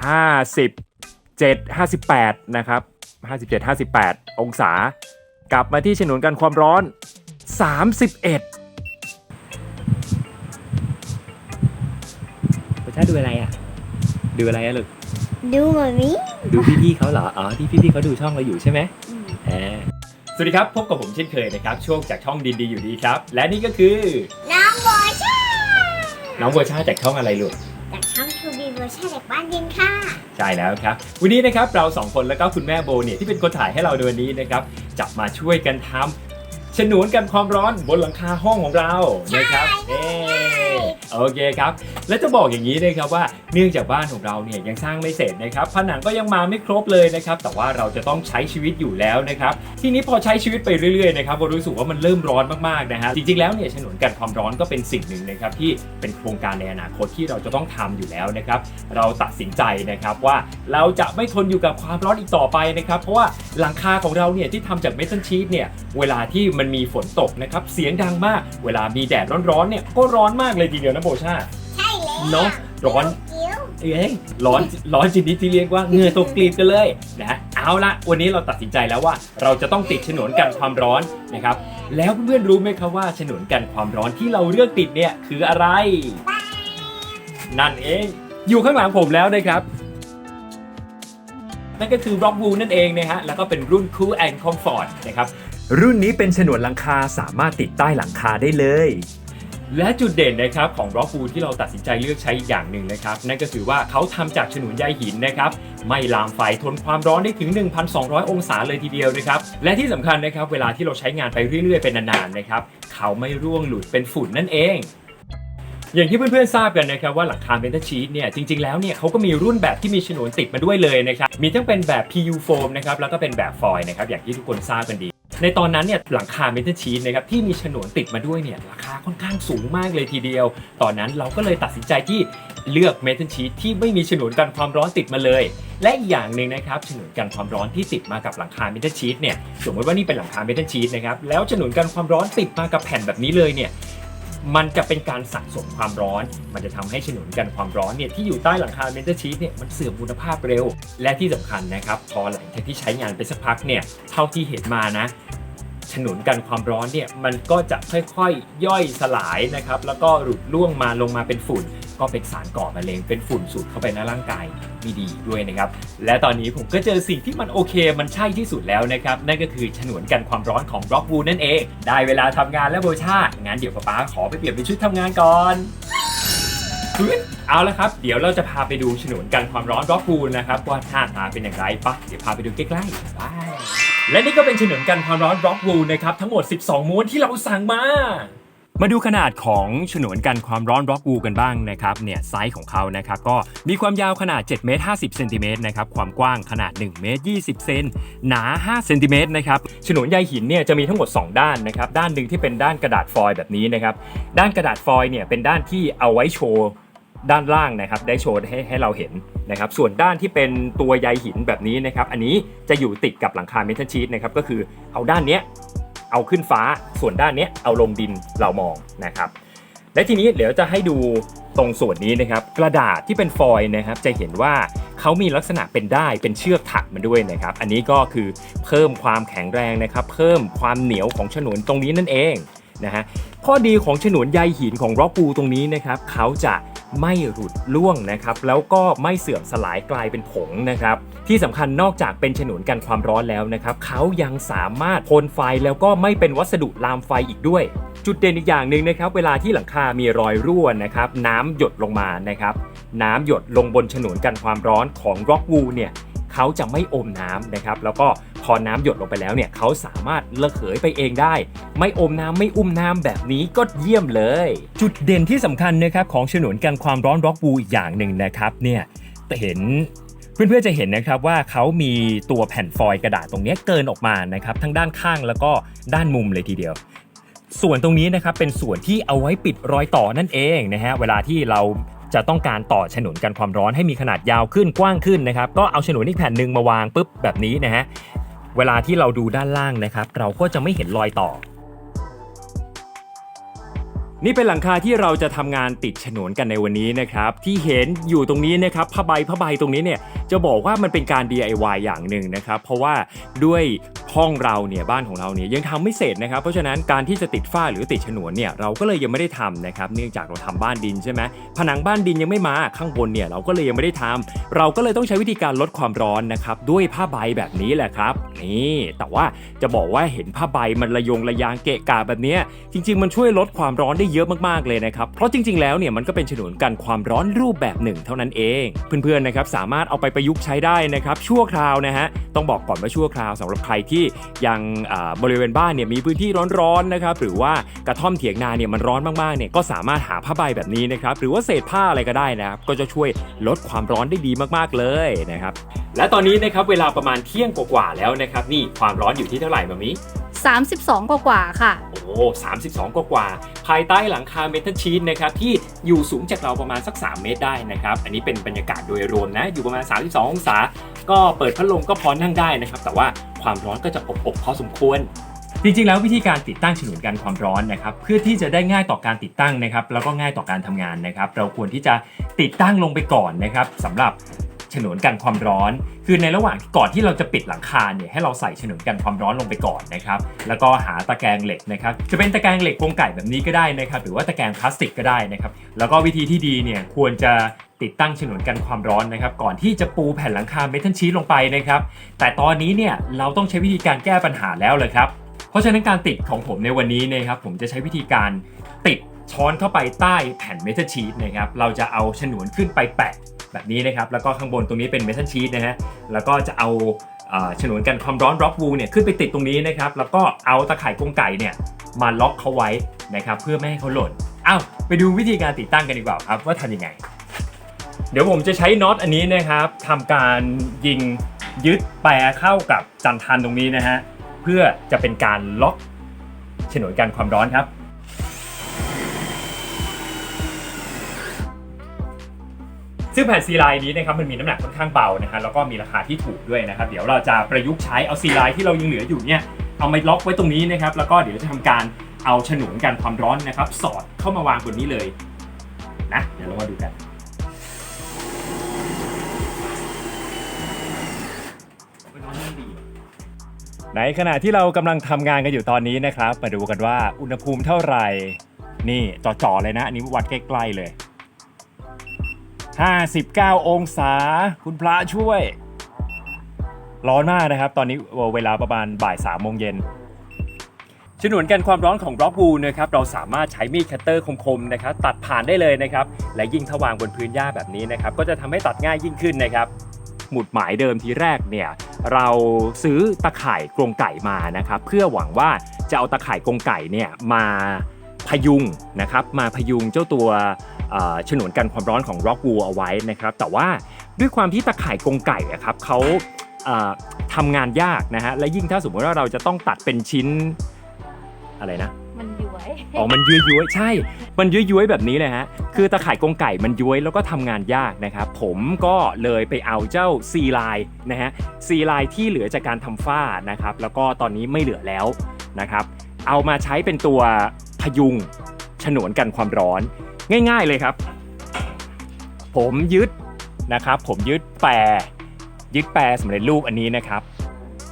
57 58 นะครับ 57 58 องศา กลับมาที่ฉนวนกันความร้อน 31ประชาดูอะไรอะ ดูอะไรอะลูก ดูมามิดูพี่ๆเขาเหรอ อ๋อ ที่พี่ๆเขาดูช่องเราอยู่ใช่ไหมแหมสวัสดีครับ พบกับผมเช่นเคยนะครับ ช่วงจากช่องดีดีอยู่ดีครับ และนี่ก็คือ น้องโบช่าน้องเวอร์ชาจากช่องอะไรลูกจากช่อง ทูบีโบช่าเด็กบ้านดินค่ะ ใช่แล้วครับ วันนี้นะครับเราสองคนแล้วก็คุณแม่โบเนี่ยที่เป็นคนถ่ายให้เราในวันนี้นะครับจะมาช่วยกันทำฉนวนกันความร้อนบนหลังคาห้องของเรานะครับเอ โอเคครับ และจะบอกอย่างนี้นะครับว่าเนื่องจากบ้านของเราเนี่ยยังสร้างไม่เสร็จนะครับ ผนังก็ยังมาไม่ครบเลยนะครับ แต่ว่าเราจะต้องใช้ชีวิตอยู่แล้วนะครับ ทีนี้พอใช้ชีวิตไปเรื่อยๆนะครับเรารู้สึกว่ามันเริ่มร้อนมากๆนะฮะ จริงๆแล้วเนี่ยฉนวนกันความร้อนก็เป็นสิ่งหนึ่งนะครับที่เป็นโครงการในอนาคตที่เราจะต้องทำอยู่แล้วนะครับ เราตัดสินใจนะครับว่าเราจะไม่ทนอยู่กับความร้อนอีกต่อไปนะครับ เพราะว่าหลังคาของเราเนี่ยที่ทำจากเมทัลชีทเนี่ยเวลาที่มันมีฝนตกนะครับเสียงดังมาก เวลามีแดดร้อนๆเนี่ยก็ร้อนมากเลยทีเดียวนะโบชาใช่แล้วเนาะร้อนเกี้ยวเอ้ยร้อนร้อนชนิดที่เรียกว่าเหงื่อตกกลีบกันเลยนะฮะเอาละวันนี้เราตัดสินใจแล้วว่า เราจะต้องติดฉนวนกันความร้อนนะครับ แล้วเพื่อนๆรู้ไหมครับว่าฉนวนกันความร้อนที่เราเลือกติดเนี่ยคืออะไร นั่นเองอยู่ข้างหลังผมแล้วนะครับนั่นก็คือ Rock Wool นั่นเองนะฮะ แล้วก็เป็นรุ่น Cool and Comfort นะครับ รุ่นนี้เป็นฉนวนหลังคาสามารถติดใต้หลังคาได้เลย และจุดเด่นนะครับของ Rock Wool ที่เราตัดสินใจเลือกใช้อีกอย่างหนึ่งนะครับ นั่นก็คือว่าเขาทำจากฉนวนใยหินนะครับไม่ลามไฟทนความร้อนได้ถึง 1,200 องศาเลยทีเดียวนะครับ และที่สำคัญนะครับเวลาที่เราใช้งานไปเรื่อยๆเป็นนานๆนะครับเขาไม่ร่วงหลุดเป็นฝุ่นนั่นเองอย่างที่เพื่อนๆทราบกันนะครับว่าหลังคาเมทัลชีทเนี่ยจริงๆแล้วเนี่ยเขาก็มีรุ่นแบบที่มีฉนวนติดมาด้วยเลยนะครับมีทั้งเป็นแบบ PU foam นะครับแล้วก็เป็นแบบฟอยล์นะครับอย่างที่ทุกคนทราบกันดี ในตอนนั้นเนี่ยหลังคาเมทัลชีทนะครับที่มีฉนวนติดมาด้วยเนี่ยราคาค่อนข้างสูงมากเลยทีเดียว ตอนนั้นเราก็เลยตัดสินใจที่เลือกเมทัลชีทที่ไม่มีฉนวนกันความร้อนติดมาเลย และอีกอย่างหนึ่งนะครับฉนวนกันความร้อนที่ติดมากับหลังคาเมทัลชีทเนี่ยสมมติว่านี่เป็นหลังคาเมทัลชีทนะครับแล้วฉนวนกันความร้อนติดมากับแผ่นแบบนี้เลยเนี่ยมันจะเป็นการสะสมความร้อน มันจะทำให้ฉนวนกันความร้อนเนี่ยที่อยู่ใต้หลังคาเมทัลชีทเนี่ยมันเสื่อมคุณภาพเร็ว และที่สำคัญนะครับ พอหลังจากที่ใช้งานไปสักพักเนี่ย เท่าที่เห็นมานะ ฉนวนกันความร้อนเนี่ยมันก็จะค่อยๆย่อยสลายนะครับ แล้วก็หลุดล่วงมาลงมาเป็นฝุ่น ก็เป็นสารก่อมะเร็งเป็นฝุ่นสูดเข้าไปในร่างกายไม่ดีด้วยนะครับ และตอนนี้ผมก็เจอสิ่งที่มันโอเค มันใช่ที่สุดแล้วนะครับ นั่นก็คือฉนวนกันความร้อนของ Rock Wool นั่นเอง ได้เวลาทำงานแล้วโบชางั้นเดี๋ยวป๊าขอไปเปลี่ยนเป็นชุดทำงานก่อนเอาละครับ เดี๋ยวเราจะพาไปดูฉนวนกันความร้อน Rock Wool นะครับว่าหน้าตาเป็นอย่างไรปะเดี๋ยวพาไปดูใกล้ๆไป และนี่ก็เป็นฉนวนกันความร้อน Rock Wool นะครับทั้งหมด 12 ม้วนที่เราสั่งมา มาดูขนาดของฉนวนกันความร้อนร็อกวูกันบ้างนะครับเนี่ยไซส์ของเขานะครับก็มีความยาวขนาด7เมตร50เซนติเมตรนะครับความกว้างขนาด1เมตร20เซนหนา5เซนติเมตรนะครับฉนวนใยหินเนี่ยจะมีทั้งหมด 2 ด้านนะครับด้านหนึ่งที่เป็นด้านกระดาษฟอยล์แบบนี้นะครับด้านกระดาษฟอยล์เนี่ยเป็นด้านที่เอาไว้โชว์ด้านล่างนะครับได้โชว์ให้ให้เราเห็น นะครับส่วนด้านที่เป็นตัวใยหินแบบนี้นะครับอันนี้จะอยู่ติดกับหลังคาเมทัลชีตนะครับก็คือเอาด้านเนี้ยเอาขึ้นฟ้าส่วนด้านเนี้ยเอาลงดินเรามองนะครับและทีนี้เดี๋ยวจะให้ดูตรงส่วนนี้นะครับกระดาษที่เป็นฟอยล์นะครับจะเห็นว่าเขามีลักษณะเป็นได้เป็นเชือกถักมันด้วยนะครับ อันนี้ก็คือเพิ่มความแข็งแรงนะครับ เพิ่มความเหนียวของฉนวนตรงนี้นั่นเองนะฮะข้อดีของฉนวนใยหินของร็อกปูตรงนี้นะครับเขาจะ ไม่หลุดล่วงนะครับ แล้วก็ไม่เสื่อมสลายกลายเป็นผงนะครับ ที่สำคัญนอกจากเป็นฉนวนกันความร้อนแล้วนะครับเขายังสามารถทนไฟแล้วก็ไม่เป็นวัสดุลามไฟอีกด้วย จุดเด่นอีกอย่างหนึ่งนะครับ เวลาที่หลังคามีรอยรั่วนะครับ น้ำหยดลงมานะครับ น้ำหยดลงบนฉนวนกันความร้อนของร็อกวูเนี่ย เขาจะไม่อมน้ำนะครับ แล้วก็พอน้ำหยดลงไปแล้วเนี่ยเขาสามารถระเหยไปเองได้ ไม่อมน้ำไม่อุ้มน้ำแบบนี้ก็เยี่ยมเลย จุดเด่นที่สำคัญนะครับของฉนวนกันความร้อน Rock Wool อีกอย่างหนึ่งนะครับเนี่ยเห็นเพื่อนๆจะเห็นนะครับว่าเขามีตัวแผ่นฟอยล์กระดาษตรงนี้เกินออกมานะครับทั้งด้านข้างแล้วก็ด้านมุมเลยทีเดียว ส่วนตรงนี้นะครับเป็นส่วนที่เอาไว้ปิดรอยต่อนั่นเองนะฮะเวลาที่เรา จะต้องการต่อฉนวนกันความร้อนให้มีขนาดยาวขึ้นกว้างขึ้นนะครับ ก็เอาฉนวนอีกแผ่นหนึ่งมาวางปุ๊บแบบนี้นะฮะเวลาที่เราดูด้านล่างนะครับ เราก็จะไม่เห็นรอยต่อ นี่เป็นหลังคาที่เราจะทำงานติดฉนวนกันในวันนี้นะครับ ที่เห็นอยู่ตรงนี้นะครับผ้าใบผ้าใบตรงนี้เนี่ยจะบอกว่ามันเป็นการ DIY อย่างหนึ่งนะครับ เพราะว่าด้วย ห้องเราเนี่ยบ้านของเราเนี่ยยังทำไม่เสร็จนะครับ เพราะฉะนั้นการที่จะติดฝ้าหรือติดฉนวนเนี่ยเราก็เลยยังไม่ได้ทำนะครับเนื่องจากเราทำบ้านดินใช่ไหมผนังบ้านดินยังไม่มาข้างบนเนี่ยเราก็เลยยังไม่ได้ทำเราก็เลยต้องใช้วิธีการลดความร้อนนะครับด้วยผ้าใบแบบนี้แหละครับนี่แต่ว่าจะบอกว่าเห็นผ้าใบมันระยงระยางเกะกะแบบนี้จริง ๆ มันช่วยลดความร้อนได้เยอะมากๆเลยนะครับเพราะจริง ๆ แล้วเนี่ยมันก็เป็นฉนวนกันความร้อนรูปแบบหนึ่ง เท่านั้นเอง เพื่อนๆนะครับสามารถเอาไปประยุกต์ใช้ได้นะครับชั่วคราวนะฮะต้องบอกก่อนว่าชั่วคราวสำหรับใครที่ยังอ่าบริเวณบ้านเนี่ยมีพื้นที่ร้อนๆนะครับหรือว่ากระท่อมเถียงนาเนี่ยมันร้อนมากๆเนี่ยก็สามารถหาผ้าใบแบบนี้นะครับหรือว่าเศษผ้าอะไรก็ได้นะครับก็จะช่วยลดความร้อนได้ดีมากๆเลยนะครับและตอนนี้นะครับเวลาประมาณเที่ยงกว่าๆแล้วนะครับนี่ความร้อนอยู่ที่เท่าไหร่แบบนี้32 กว่ากว่าๆค่ะ โอ้32กว่ากว่าๆภายใต้หลังคาเมทัลชีตนะครับที่อยู่สูงจากเราประมาณสัก 3 เมตรได้นะครับ อันนี้เป็นบรรยากาศโดยรวมนะ อยู่ประมาณ 32 องศา ก็เปิดพัดลมก็พอนั่งได้นะครับ แต่ว่า ความร้อนก็จะอบอบพอสมควร จริงๆ แล้ววิธีการติดตั้งฉนวนกันความร้อนนะครับเพื่อที่จะได้ง่ายต่อการติดตั้งนะครับแล้วก็ง่ายต่อการทำงานนะครับ เราควรที่จะติดตั้งลงไปก่อนนะครับสำหรับ ฉนวนกันความร้อน คือในระหว่างก่อนที่เราจะปิดหลังคาเนี่ยให้เราใส่ฉนวนกันความร้อนลงไปก่อนนะครับแล้วก็หาตะแกรงเหล็กนะครับจะเป็นตะแกรงเหล็กกรงไก่แบบนี้ก็ได้นะครับหรือว่าตะแกรงพลาสติกก็ได้นะครับแล้วก็วิธีที่ดีเนี่ยควรจะติดตั้งฉนวนกันความร้อนนะครับ ก่อนที่จะปูแผ่นหลังคาเมทัลชีทลงไปนะครับ แต่ตอนนี้เนี่ยเราต้องใช้วิธีการแก้ปัญหาแล้วเลยครับ เพราะฉะนั้นการติดของผมในวันนี้นะครับ ผมจะใช้วิธีการติดช้อนเข้าไปใต้แผ่นเมทัลชีตนะครับ เราจะเอาฉนวนขึ้นไปแปะ แบบนี้นะครับ แล้วก็ข้างบนตรงนี้เป็นเมทัลชีตนะฮะ แล้วก็จะเอาฉนวนกันความร้อนร็อกวูเนี่ยขึ้นไปติดตรงนี้นะครับ แล้วก็เอาตะข่ายกรงไก่เนี่ยมาล็อกเขาไว้นะครับเพื่อไม่ให้เขาหล่นอ้าวไปดูวิธีการติดตั้งกันดีกว่าครับว่าทำยังไง เดี๋ยวผมจะใช้น็อตอันนี้นะครับทำการยิงยึดแปรเข้ากับจันทันตรงนี้นะฮะเพื่อจะเป็นการล็อกฉนวนกันความร้อนครับ ซึ่งแผ่นซีไลน์นี้นะครับมันมีน้ำหนักค่อนข้างเบานะฮะแล้วก็มีราคาที่ถูกด้วยนะครับ เดี๋ยวเราจะประยุกต์ใช้เอาซีไลน์ที่เรายังเหลืออยู่เนี่ยเอามาล็อกไว้ตรงนี้นะครับ แล้วก็เดี๋ยวจะทำการเอาฉนวนกันความร้อนนะครับ สอดเข้ามาวางบนนี้เลยนะเดี๋ยวเรามาดูกันในขณะที่เรากำลังทำงานกันอยู่ตอนนี้นะครับ มาดูกันว่าอุณหภูมิเท่าไหร่ นี่จ่อๆเลยนะอันนี้วัดใกล้ๆเลย 59 องศา คุณพระช่วย ร้อนมากนะครับ ตอนนี้เวลาประมาณบ่าย3โมงเย็นฉนวนกันความร้อนของ Rock Wool นะครับเราสามารถใช้มีดคัตเตอร์คมๆนะครับตัดผ่านได้เลยนะครับและยิ่งถ้าวางบนพื้นหญ้าแบบนี้นะครับก็จะทำให้ตัดง่ายยิ่งขึ้นนะครับหมุดหมายเดิมทีแรกเนี่ยเราซื้อตะข่ายกรงไก่มานะครับเพื่อหวังว่าจะเอาตะข่ายกรงไก่เนี่ยมา พยุงนะครับมาพยุงเจ้าตัวเอ่อฉนวนกันความร้อนของ Rock Wool เอาไว้นะครับแต่ว่าด้วยความที่ตะข่ายกรงไก่อะครับเขาเอ่อทำงานยากนะฮะและยิ่งถ้าสมมติว่าเราจะต้องตัดเป็นชิ้นอะไรนะมันย้วยอ๋อมันย้วยย้วยๆใช่ มันย้วยย้วยๆแบบนี้เลยฮะคือตะข่ายกรงไก่มันย้วยแล้วก็ทำงานยากนะครับผมก็เลยไปเอาเจ้าซีไลน์นะฮะซีไลน์ที่เหลือจากการทำฝ้านะครับแล้วก็ตอนนี้ไม่เหลือแล้วนะครับเอามาใช้เป็นตัว พยุงฉนวนกันความร้อน ง่าย ๆเลยครับ ผมยึดนะครับ ผมยึดแปรยึดแปรสำเร็จรูปอันนี้นะครับ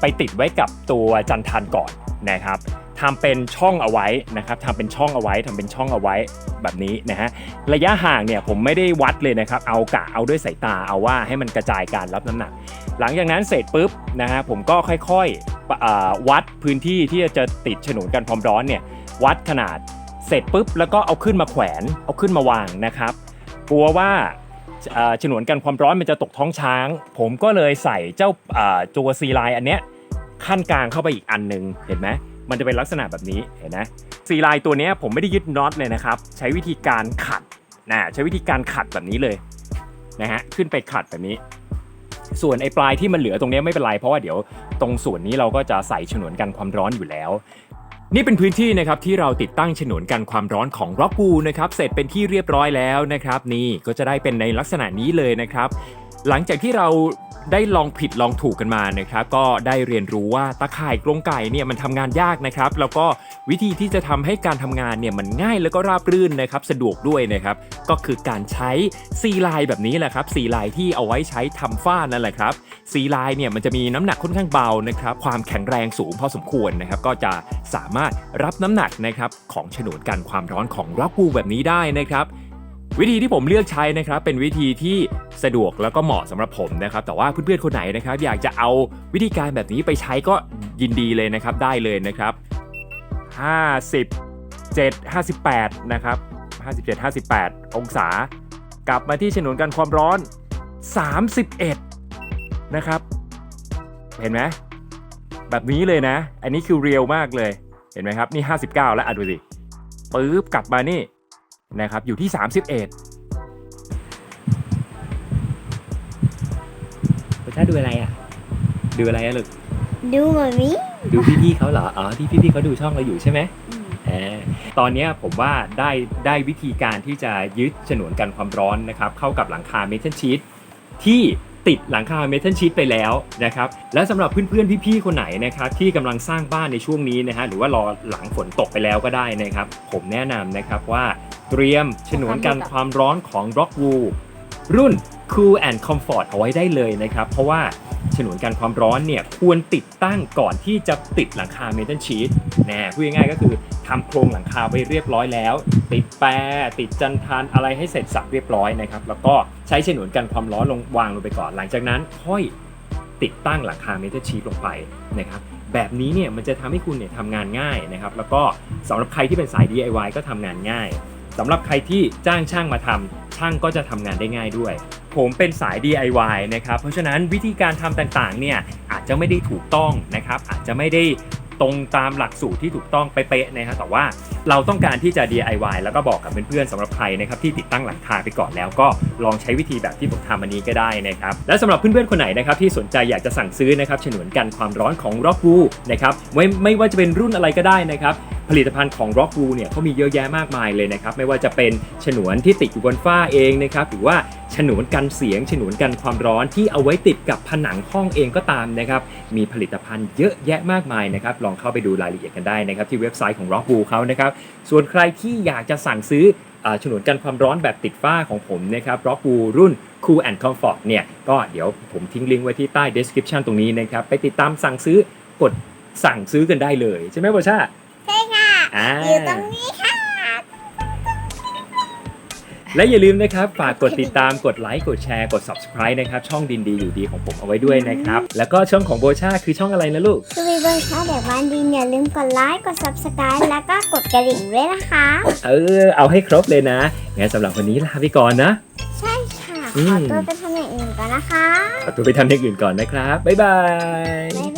ไปติดไว้กับตัวจันทันก่อนนะครับทำเป็นช่องเอาไว้นะครับทำเป็นช่องเอาไว้ทำเป็นช่องเอาไว้แบบนี้นะฮะระยะห่างเนี่ยผมไม่ได้วัดเลยนะครับ เอากะเอาด้วยสายตาเอาว่าให้มันกระจายการรับน้ำหนัก หลังจากนั้นเสร็จปุ๊บนะฮะผมก็ค่อยๆวัดพื้นที่ที่จะติดฉนวนกันความร้อนเนี่ย วัดขนาดเสร็จปุ๊บแล้วก็เอาขึ้นมาแขวน เอาขึ้นมาวางนะครับ กลัวว่าฉนวนกันความร้อนมันจะตกท้องช้าง ผมก็เลยใส่เจ้าตัวซีไลน์อันเนี้ยขั้นกลางเข้าไปอีกอันหนึ่งเห็นไหมมันจะเป็นลักษณะแบบนี้เห็นไหมซีไลน์ตัวนี้ผมไม่ได้ยึดน็อตเลยนะครับ ใช้วิธีการขัดนะใช้วิธีการขัดแบบนี้เลยนะฮะขึ้นไปขัดแบบนี้ ส่วนไอ้ปลายที่มันเหลือตรงนี้ไม่เป็นไรเพราะว่าเดี๋ยวตรงส่วนนี้เราก็จะใส่ฉนวนกันความร้อนอยู่แล้ว นี่เป็นพื้นที่นะครับที่เราติดตั้งฉนวนกันความร้อนของร็อกบูนะครับเสร็จเป็นที่เรียบร้อยแล้วนะครับนี่ก็จะได้เป็นในลักษณะนี้เลยนะครับ หลังจากที่เราได้ลองผิดลองถูกกันมานะครับ ก็ได้เรียนรู้ว่าตะข่ายกรงไก่เนี่ยมันทำงานยากนะครับ แล้วก็วิธีที่จะทำให้การทำงานเนี่ยมันง่ายแล้วก็ราบรื่นนะครับ สะดวกด้วยนะครับ ก็คือการใช้ซีลน์แบบนี้แหละครับซีลน์ที่เอาไว้ใช้ทำฝ้านั่นแหละครับซีลน์เนี่ยมันจะมีน้ำหนักค่อนข้างเบานะครับ ความแข็งแรงสูงพอสมควรนะครับ ก็จะสามารถรับน้ำหนักนะครับของฉนวนกันความร้อนของร็อกวูแบบนี้ได้นะครับ วิธีที่ผมเลือกใช้นะครับเป็นวิธีที่สะดวกแล้วก็เหมาะสำหรับผมนะครับแต่ว่าเพื่อนๆคนไหนนะครับอยากจะเอาวิธีการแบบนี้ไปใช้ก็ยินดีเลยนะครับได้เลยนะครับ 57 58 นะครับ 57 58 องศา กลับมาที่ฉนวนกันความร้อน 31 นะครับ เห็นไหมแบบนี้เลยนะ อันนี้คือเรียลมากเลยเห็นไหมครับ นี่ 59 แล้วอะดูสิปึ๊บกลับมานี่ นะครับอยู่ที่31พ่อชาดูอะไรอะ ดูอะไรอะลูก ดูมามิดูพี่ๆเขาเหรอ อ๋อ ที่พี่ๆเขาดูช่องเราอยู่ใช่ไหมเออตอนเนี้ยผมว่าได้ได้วิธีการที่จะยึดฉนวนกันความร้อนนะครับเข้ากับหลังคาเมทัลชีตที่ติดหลังคาเมทัลชีตไปแล้วนะครับ และสำหรับเพื่อนๆพี่ๆคนไหนนะครับที่กำลังสร้างบ้านในช่วงนี้นะฮะหรือว่ารอหลังฝนตกไปแล้วก็ได้นะครับ ผมแนะนำนะครับว่า เตรียมฉนวนกันความร้อนของ Rockwool รุ่น Cool and Comfort เอาไว้ได้เลยนะครับ เพราะว่าฉนวนกันความร้อนเนี่ยควรติดตั้งก่อนที่จะติดหลังคาเมทัลชีตนะพูดง่ายๆก็คือทำโครงหลังคาไว้เรียบร้อยแล้ว ติดแปรติดจันทานอะไรให้เสร็จสับเรียบร้อยนะครับ แล้วก็ใช้ฉนวนกันความร้อนลงวางลงไปก่อน หลังจากนั้นค่อยติดตั้งหลังคาเมทัลชีตลงไปนะครับแบบนี้เนี่ยมันจะทำให้คุณเนี่ยทำงานง่ายนะครับ แล้วก็สำหรับใครที่เป็นสาย DIY ก็ทำงานง่าย สำหรับใครที่จ้างช่างมาทำช่างก็จะทำงานได้ง่ายด้วย ผมเป็นสาย DIY นะครับ เพราะฉะนั้นวิธีการทำต่างๆ เนี่ยอาจจะไม่ได้ถูกต้องนะครับ อาจจะไม่ได้ตรงตามหลักสูตรที่ถูกต้องเป๊ะๆนะครับแต่ว่าเราต้องการที่จะ DIY แล้วก็บอกกับเพื่อนๆสำหรับใครนะครับที่ติดตั้งหลังคาไปก่อนแล้วก็ลองใช้วิธีแบบที่ผมทำอันนี้ก็ได้นะครับและสำหรับเพื่อนๆคนไหนนะครับที่สนใจอยากจะสั่งซื้อนะครับฉนวนกันความร้อนของ r o c k w o o นะครับไม่ไม่ว่าจะเป็นรุ่นอะไรก็ได้นะครับ ผลิตภัณฑ์ของ Rockwool เนี่ยเขามีเยอะแยะมากมายเลยนะครับ ไม่ว่าจะเป็นฉนวนที่ติดอยู่บนฝ้าเองนะครับ หรือว่าฉนวนกันเสียง ฉนวนกันความร้อนที่เอาไว้ติดกับผนังห้องเองก็ตามนะครับ มีผลิตภัณฑ์เยอะแยะมากมายนะครับ ลองเข้าไปดูรายละเอียดกันได้นะครับ ที่เว็บไซต์ของ Rockwool เขานะครับ ส่วนใครที่อยากจะสั่งซื้ออฉนวนกันความร้อนแบบติดฝ้าของผมนะครับ Rockwool รุ่น Cool and Comfort เนี่ยก็เดี๋ยวผมทิ้งลิงก์ไว้ที่ใต้ description ตรงนี้นะครับ ไปติดตามสั่งซื้อกดสั่งซื้อกันได้เลย ใช่ไหมโบชา อ่าอยู่ตรงนี้ค่ะ และอย่าลืมนะครับ ฝากกดติดตามกดไลค์กดแชร์กด subscribe นะครับ ช่องดินดีอยู่ดีของผมเอาไว้ด้วยนะครับ แล้วก็ช่องของโบชาคือช่องอะไรนะลูกทูบีเวอร์ชาเด็กบ้านดินอย่าลืมกดไลค์กด subscribe แล้วก็กดกระดิ่งด้วยนะคะ เออ เอาให้ครบเลยนะงั้นสำหรับวันนี้ลาไปก่อนนะ ใช่ค่ะอืขอมตัวไปทำอย่างอื่นก่อนนะคะขอตัวไปทำอย่างอื่นก่อนนะครับ บ๊ายบาย บ๊ายบ